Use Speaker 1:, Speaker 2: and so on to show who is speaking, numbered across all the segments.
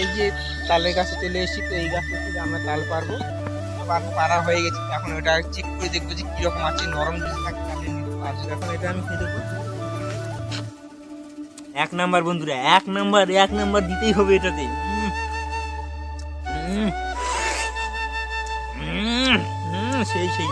Speaker 1: এই যে তালের গাছে চলে এসেছি, তো এই গাছে থেকে আমরা তাল পারব পারা হয়ে গেছে। এখন ওটা চেক করে দেখব যে কীরকম আছে, নরম যদি থাকে তাহলে এখন এটা আমি দেখব। এক নাম্বার বন্ধুরা, এক নাম্বার এক নাম্বার দিতেই হবে এটাতে। সেই সেই।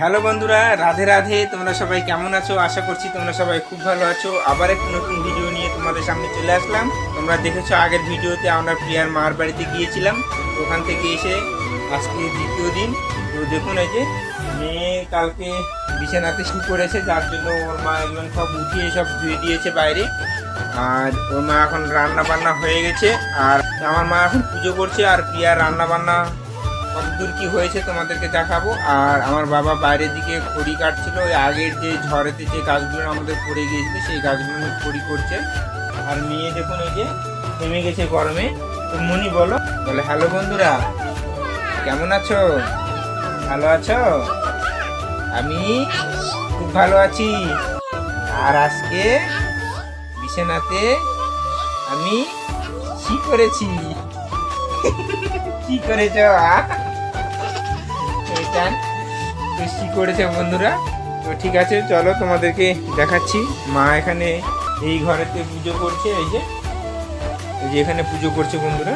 Speaker 1: হ্যালো বন্ধুরা, রাধে রাধে, তোমরা সবাই কেমন আছো? আশা করছি তোমরা সবাই খুব ভালো আছো। আবার একটা নতুন ভিডিও নিয়ে তোমাদের সামনে চলে আসলাম। তোমরা দেখেছ আগের ভিডিওতে আমরা প্রিয়ার মার বাড়িতে গিয়েছিলাম। ওখান থেকে এসে আজকে দ্বিতীয় দিন। তো দেখুন এই যে, মেয়ে কালকে বিছানাতে শুরু করেছে যার জন্য ওর মা একজন সব উঠিয়ে সব ধুয়ে দিয়েছে বাইরে। আর ওর মা এখন রান্না বান্না হয়ে গেছে। আর আমার মা এখন পুজো করছে, আর প্রিয়ার রান্না বান্না কতদূর কি হয়েছে তোমাদেরকে দেখাবো। আর আমার বাবা বাইরের দিকে খড়ি কাটছিল, ওই আগের যে ঝড়েতে যে গাছগুলো আমাদের পড়ে গিয়েছিল, সেই গাছগুলো খড়ি করছে। আর মেয়ে দেখুন এই যে থেমে গেছে গরমে। তো মনি বলো, বলে, হ্যালো বন্ধুরা, কেমন আছো? ভালো আছো? আমি খুব ভালো আছি। আর আজকে বিছানাতে আমি কি করেছি? কি করেছ এটা কি করেছে বন্ধুরা? তো ঠিক আছে, চলো তোমাদেরকে দেখাচ্ছি। মা এখানে এই ঘরেতে পুজো করছে, এই যে। এই যে এখানে পুজো করছে বন্ধুরা।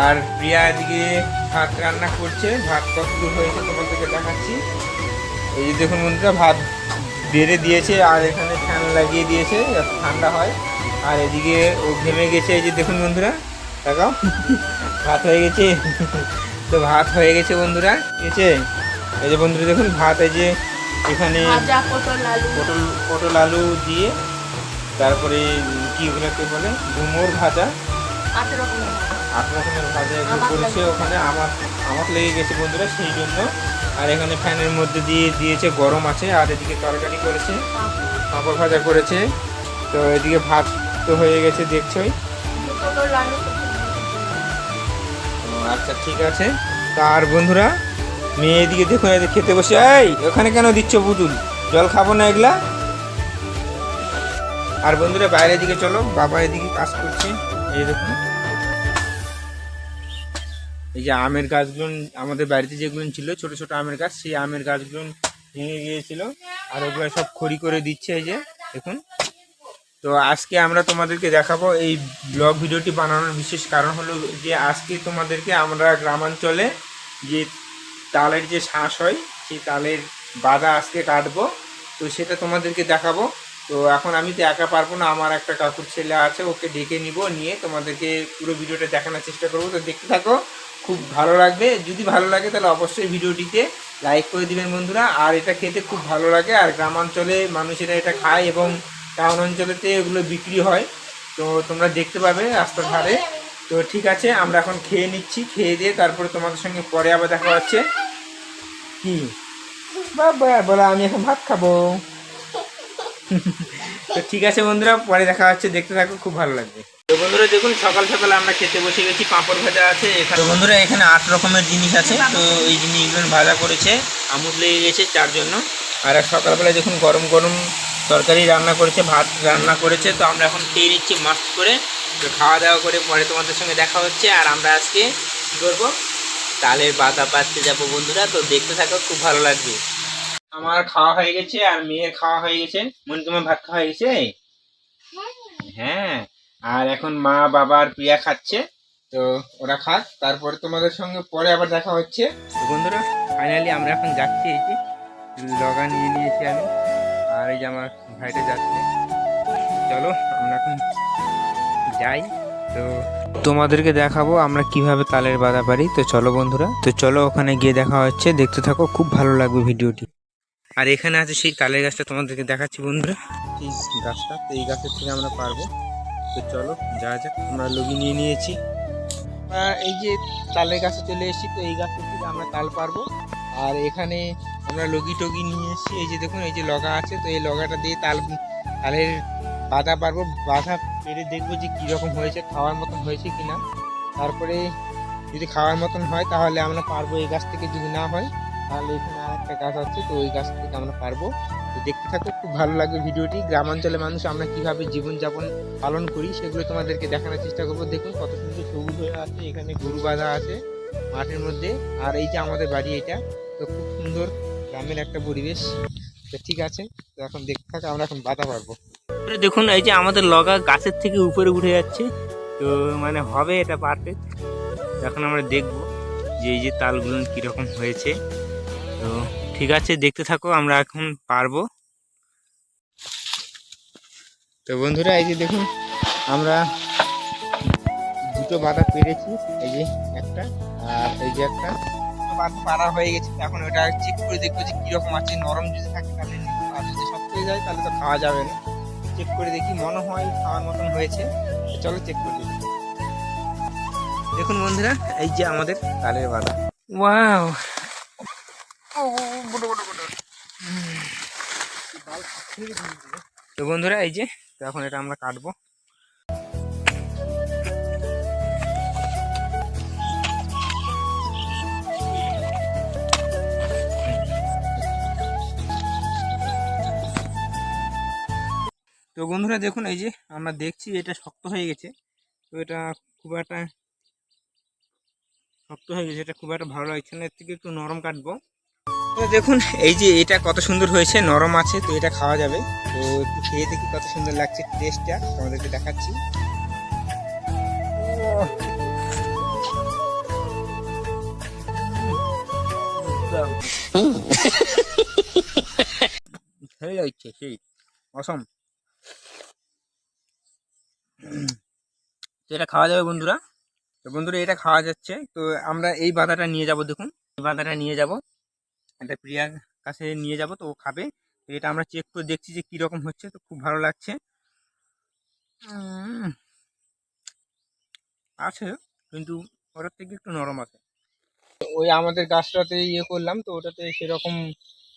Speaker 1: আর প্রিয়া এদিকে ভাত রান্না করছে। ভাত কতদূর হয়েছে তোমাদেরকে দেখাচ্ছি। এই যে দেখুন বন্ধুরা, ভাত বেড়ে দিয়েছে, আর এখানে ফ্যান লাগিয়ে দিয়েছে, যাতে ঠান্ডা হয়। আর এদিকে ও ঘেমে গেছে, এই যে দেখুন বন্ধুরা, দেখাও। ভাত হয়ে গেছে। তো ভাত হয়ে গেছে বন্ধুরা। ঠিক আছে? এই যে বন্ধুরা দেখুন ভাত এই যে এখানে
Speaker 2: পটল
Speaker 1: পটল আলু দিয়ে তারপরে কি ওগুলোকে বলে? ডুমোর ভাজা।
Speaker 2: আট রকমের ভাজা।
Speaker 1: করেছে ওখানে। আমার আমার লেগে গেছে বন্ধুরা সেই জন্য। আর এখানে ফ্যানের মধ্যে দিয়ে দিয়েছে গরম আছে আর এদিকে তরকারি করেছে। পাঁপড়। ভাজা করেছে। তো এদিকে ভাত তো হয়ে গেছে দেখছোই।
Speaker 2: পটল আলু।
Speaker 1: ও, আচ্ছা ঠিক আছে। তার বন্ধুরা, মেয়ে এদিকে দেখুন এদিকে খেতে বসে। এই, ওখানে কেন দিচ্ছ বুদুল? জল খাব না এগুলা? আর বন্ধুরা বাইরের দিকে চলো, বাবা এদিকে কাজ করছে। এই দেখুন। এই যে আমের গাছগুলো, আমাদের বাড়িতে যেগুলো ছিল, ছোট ছোট আমের গাছ, সেই আমের গাছগুলো ভেঙে গিয়েছিল। আর ওগুলো সব খড়ি করে দিচ্ছে এই যে, দেখুন। তো আজকে আমরা তোমাদেরকে দেখাবো এই ব্লগ ভিডিওটি বানানোর বিশেষ কারণ হলো যে আজকে তোমাদেরকে আমরা গ্রামাঞ্চলে যে তালের যে শ্বাস হয়, সেই তালের বাধা আজকে কাটবো। তো সেটা তোমাদেরকে দেখাবো। তো এখন আমি তো একা পারব না, আমার একটা কাকুর ছেলে আছে, ওকে ডেকে নিব, নিয়ে তোমাদেরকে পুরো ভিডিওটা দেখানোর চেষ্টা করব। তো দেখতে থাকো, খুব ভালো লাগবে। যদি ভালো লাগে তাহলে অবশ্যই ভিডিওটিতে লাইক করে দিবেন বন্ধুরা। আর এটা খেতে খুব ভালো লাগে। আর গ্রামাঞ্চলে মানুষেরা এটা খায় এবং টাউন অঞ্চলেতে এগুলো বিক্রি হয়। তো তোমরা দেখতে পাবে রাস্তার ধারে। তো ঠিক আছে, আমরা এখন খেয়ে নিচ্ছি, খেয়ে দিয়ে তারপরে তোমাদের সঙ্গে পরে আবার দেখা হচ্ছে। কি? বাবা, বলো আমি এখন ভাত খাব। তো ঠিক আছে বন্ধুরা, পরে দেখা হচ্ছে। দেখতে থাকো, খুব ভালো লাগবে। তো বন্ধুরা, দেখুন, সকাল সকালে আমরা খেতে বসে গেছি। পাঁপড় ভাজা আছে, এখানে বন্ধুরা, এখানে আট রকমের জিনিস আছে। তো এই জিনিসগুলো ভাজা করেছে আমুদ লেগে গেছে তার জন্য। আর সকালবেলা দেখুন, গরম গরম তরকারি রান্না করেছে, ভাত রান্না করেছে, তো আমরা এখন খেয়ে নিচ্ছি মাস্ট করে। তো খাওয়া দাওয়া করে পরে তোমাদের সঙ্গে দেখা হচ্ছে, আর আমরা আজকে কী করব? তালের বাতা পাততে যাব বন্ধুরা, তো দেখতে থাকো, খুব ভালো লাগবে। আমার খাওয়া হয়ে গেছে, আর মেয়ের খাওয়া হয়ে গেছে। মন তোমার ভাত খাওয়া হয়ে গেছে? হ্যাঁ। আর এখন মা, বাবা আর প্রিয়া খাচ্ছে, তো ওরা খাক, তারপরে তোমাদের সঙ্গে পরে আবার দেখা হচ্ছে। বন্ধুরা ফাইনালি আমরা এখন যাচ্ছি, এই যে লগা নিয়ে নিয়েছি আমি। আর এই যে আমার ভাইটা যাচ্ছে। চলো, আমরা এখন যাই। তো তোমাদেরকে দেখাবো আমরা কীভাবে তালের বাধা পারি। তো চলো বন্ধুরা, তো চলো ওখানে গিয়ে দেখা হচ্ছে। দেখতে থাকো, খুব ভালো লাগবে ভিডিওটি। আর এখানে আছে সেই তালের গাছটা তোমাদেরকে দেখাচ্ছি বন্ধুরা। এই গাছটা, তো এই গাছের থেকে আমরা পারব। তো চলো যা যাক, আমরা লগি নিয়ে নিয়েছি। এই যে তালের গাছে চলে এসেছি, তো এই গাছের থেকে আমরা তাল পারব। আর এখানে আমরা লগি টগি নিয়ে এসেছি। এই যে দেখুন, এই যে লগা আছে, তো এই লগাটা দিয়ে তাল, তালের বাধা পারব, বাধা পেরে দেখব যে কীরকম হয়েছে, খাওয়ার মতন হয়েছে কি না তারপরে যদি খাওয়ার মতন হয়, তাহলে আমরা পারব এই গাছ থেকে, যদি না হয়, তাহলে এখানে আর একটা গাছ আছে, তো ওই গাছ থেকে আমরা পারব। তো দেখতে থাকো, খুব ভালো লাগবে ভিডিওটি। গ্রামাঞ্চলে মানুষ আমরা কীভাবে জীবনযাপন পালন করি, সেগুলো তোমাদেরকে দেখানোর চেষ্টা করব। দেখুন, কত সুন্দর সবুজ হয়ে আছে, এখানে গরু বাঁধা আছে মাঠের মধ্যে, আর এই যে আমাদের বাড়ি এটা, তো খুব সুন্দর গ্রামের একটা পরিবেশ। তো ঠিক আছে তো এখন দেখতে থাকো আমরা এখন বাধা পারব। দেখুন এই যে আমাদের লগা গাছের থেকে উপরে উঠে যাচ্ছে। তো মানে হবে এটা পারফেক্ট এখন আমরা দেখব যে এই যে তালগুলো কীরকম হয়েছে। তো ঠিক আছে দেখতে থাকো আমরা এখন পারব। তো বন্ধুরা এই যে দেখুন আমরা দুটো বাধা পেরেছি। এই যে একটা আর এই যে একটা। পাড়া হয়ে গেছে এখন ওটা চেক করে দেখব যে কীরকম আছে নরম যদি থাকে তাহলে আর যদি শক্ত হয়ে যায় তাহলে তো খাওয়া যাবে না। চেক করে দেখি মনে হয় খাওয়ার মতন হয়েছে। চলো চেক করে দেখি। দেখুন বন্ধুরা এই যে আমাদের তালের বাধা ওয়াও তো বন্ধুরা এই যে তো এখন এটা আমরা কাটবো। তো বন্ধুরা দেখুন এই যে আমরা দেখছি এটা শক্ত হয়ে গেছে। তো এটা খুব একটা শক্ত হয়ে গেছে এটা খুব একটা ভালো লাগছে না। এর থেকে একটু নরম কাটবো। তো দেখুন এই যে এটা কত সুন্দর হয়েছে নরম আছে তো এটা খাওয়া যাবে। তো একটু খেয়ে দেখি কত সুন্দর লাগছে টেস্টটা তোমাদেরকে দেখাচ্ছি। সেই লাগছে সেই অসম তো এটা খাওয়া যাবে বন্ধুরা। তো বন্ধুরা, এটা খাওয়া যাচ্ছে। তো আমরা এই বাঁধাটা নিয়ে যাব, দেখুন। এই বাদাটা নিয়ে যাব। এটা প্রিয়ার কাছে নিয়ে যাব, তো ও খাবে। তো এটা আমরা চেক করে দেখছি যে কীরকম হচ্ছে। তো খুব ভালো লাগছে। আছে, কিন্তু ওটার থেকে একটু নরম আছে। ওই আমাদের গাছটাতে ইয়ে করলাম, তো ওটাতে সেরকম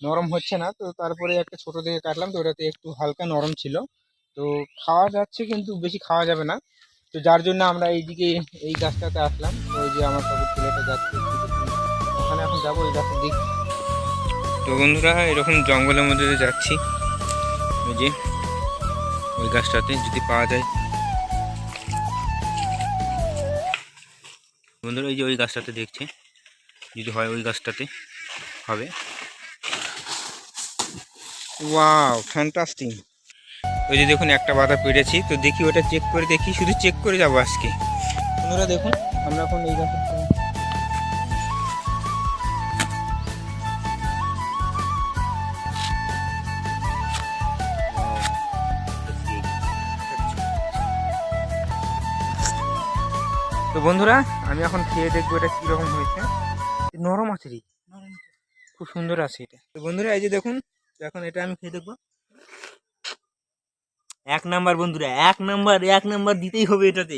Speaker 1: নরম হচ্ছে না। তো তারপরে একটা ছোট থেকে কাটলাম, তো ওটাতে একটু হালকা নরম ছিল। তো খাওয়া যাচ্ছে কিন্তু বেশি খাওয়া যাবে না। তো যার জন্য আমরা এইদিকে এই গাছটাতে আসলাম। ওই যে আমার কাকুর ছেলেটা যাচ্ছে। ওখানে এখন যাব ওই গাছটা দেখি তো বন্ধুরা এরকম জঙ্গলের মধ্যে দিয়ে যাচ্ছি। ওই যে ওই গাছটাতে যদি পাওয়া যায়। বন্ধুরা এই যে ওই গাছটাতে দেখছি। যদি হয় ওই গাছটাতে হবে। Wow fantastic. ওই যে দেখুন একটা বাধা পেরেছি তো দেখি ওটা চেক করে দেখি শুধু চেক করে যাব আজকে। বন্ধুরা দেখুন আমরা এখন এই গাছের তো বন্ধুরা আমি এখন খেয়ে দেখব এটা কীরকম হয়েছে। নরম আছে রে। খুব সুন্দর আছে এটা। তো বন্ধুরা এই যে দেখুন এখন এটা আমি খেয়ে দেখব। এক নাম্বার বন্ধুরা, এক নাম্বার এক নাম্বার দিতেই হবে এটাতে।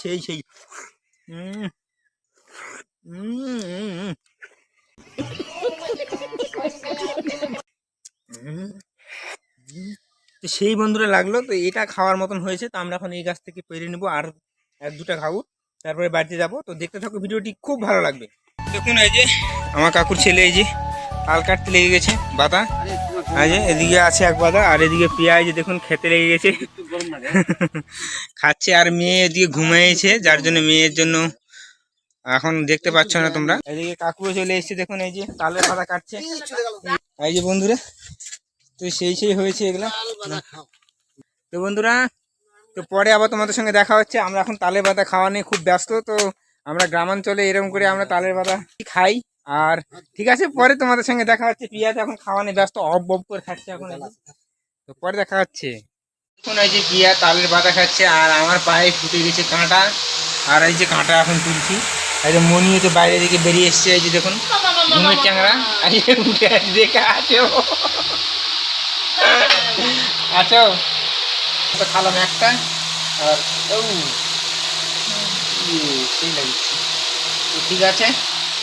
Speaker 1: সেই সেই। তো সেই বন্ধুরা লাগল, তো এটা খাওয়ার মতন হয়েছে, তো আমরা এখন এই গাছ থেকে পেরে নেব, আর এক দুটা খাব, তারপরে বাড়িতে যাব। তো দেখতে থাকো, ভিডিওটি খুব ভালো লাগবে। দেখুন, এই যে আমার কাকুর ছেলে, এই যে তাল কাটতে লেগে গেছে বাতা এদিকে আছে এক বাদা আর এদিকে পেঁয়াজ দেখুন খেতে লেগে গেছে। খাচ্ছে আর মেয়ে এদিকে ঘুমিয়েছে যার জন্য মেয়ের জন্য এখন দেখতে পাচ্ছ না তোমরা। এদিকে কাকুও চলে এসেছে দেখুন এই যে তালের পাতা কাটছে। এই যে বন্ধুরা তো সেই সেই হয়েছে এগুলা। তো বন্ধুরা তো পরে আবার তোমাদের সঙ্গে দেখা হচ্ছে। আমরা এখন তালের পাতা খাওয়া নিয়ে খুব ব্যস্ত তো আমরা গ্রামাঞ্চলে এরকম করে আমরা তালের পাতা খাই। আর ঠিক আছে, পরে তোমাদের সঙ্গে দেখা হচ্ছে। পিয়াজ এখন খাওয়া নিয়ে ব্যস্ত অব বব করে খাচ্ছে এখন তো পরে দেখা হচ্ছে। এখন এই যে পিয়া তালের পাতা খাচ্ছে, আর আমার পায়ে ফুটে গেছে কাঁটা। আর এই যে কাঁটা এখন তুলছি। এই যে মনি হচ্ছে বাইরে দিকে বেরিয়ে এসছে, এই যে দেখুন, ঘুমের চ্যাংরা। আর উঠে আছে দেখে আছো? আছো? তো খালাম একটা, আর ও সেই লাগছে। তো ঠিক আছে।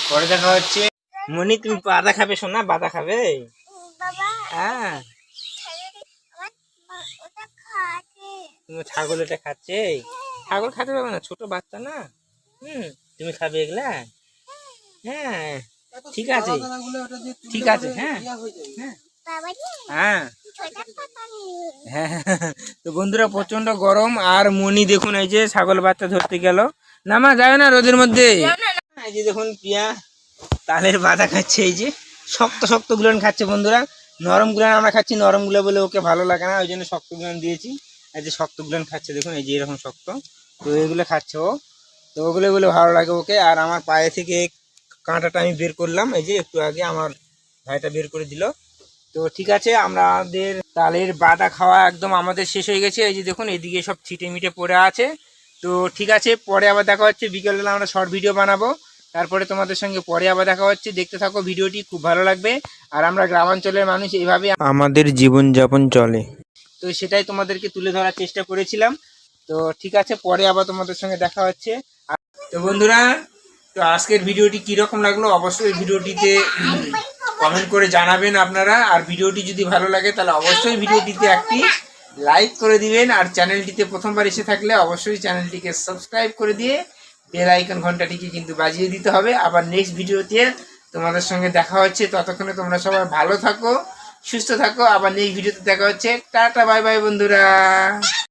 Speaker 1: পরে দেখা হচ্ছে। মনি তুমি বাদা খাবে শোনা বাদা খাবে? হ্যাঁ। ছাগল এটা খাচ্ছে? ছাগল খেতে পারবে না ছোট বাচ্চা না। হুম তুমি খাবে এগুলা? হ্যাঁ ঠিক আছে। ঠিক আছে হ্যাঁ। হ্যাঁ। হ্যাঁ হ্যাঁ তো বন্ধুরা প্রচণ্ড গরম। আর মনি দেখুন এই যে ছাগল বাচ্চা ধরতে গেল। না মা যাবে না রোদের মধ্যে? এই যে দেখুন পিয়া তালের বাধা খাচ্ছে এই যে। শক্ত শক্ত গুলন খাচ্ছে বন্ধুরা। নরম গুলান আমরা খাচ্ছি, নরমগুলো বলে ওকে ভালো লাগে না, ওই জন্য শক্ত গুলান দিয়েছি। এই যে শক্ত গুলান খাচ্ছে, দেখুন এই যে এরকম শক্ত। তো এগুলো খাচ্ছে ও। তো ওগুলো বলে ভালো লাগে ওকে। আর আমার পায়ে থেকে কাঁটাটা আমি বের করলাম, এই যে একটু আগে আমার ভাইটা বের করে দিল। তো ঠিক আছে, আমাদের তালের বাটা খাওয়া একদম আমাদের শেষ হয়ে গেছে। এই যে দেখুন, এদিকে সব ছিটে মিটে পড়ে আছে। তো ঠিক আছে পরে আবার দেখা হচ্ছে। বিকেলবেলা আমরা শর্ট ভিডিও বানাবো। তারপরে তোমাদের সঙ্গে পরে আবার দেখা হচ্ছে। দেখতে থাকো ভিডিওটি খুব ভালো লাগবে। আর আমরা গ্রামাঞ্চলের মানুষ এইভাবে আমাদের জীবনযাপন চলে। তো সেটাই তোমাদেরকে তুলে ধরার চেষ্টা করেছিলাম। তো ঠিক আছে পরে আবার তোমাদের সঙ্গে দেখা হচ্ছে। তো বন্ধুরা তো আজকের ভিডিওটি কীরকম লাগল অবশ্যই ভিডিওটিতে কমেন্ট করে জানাবেন আপনারা। আর ভিডিওটি যদি ভালো লাগে তাহলে অবশ্যই ভিডিওটিতে একটি লাইক করে দিবেন আর চ্যানেলটিতে প্রথমবার এসে থাকলে অবশ্যই চ্যানেলটিকে সাবস্ক্রাইব করে দিয়ে বেল আইকন ঘন্টাটিকে কিন্তু বাজিয়ে দিতে হবে। আবার নেক্সট ভিডিওতে তোমাদের সঙ্গে দেখা হচ্ছে। ততক্ষণে তোমরা সবাই ভালো থাকো, সুস্থ থাকো। আবার নেক্সট ভিডিওতে দেখা হচ্ছে। টাটা বাই বাই বন্ধুরা।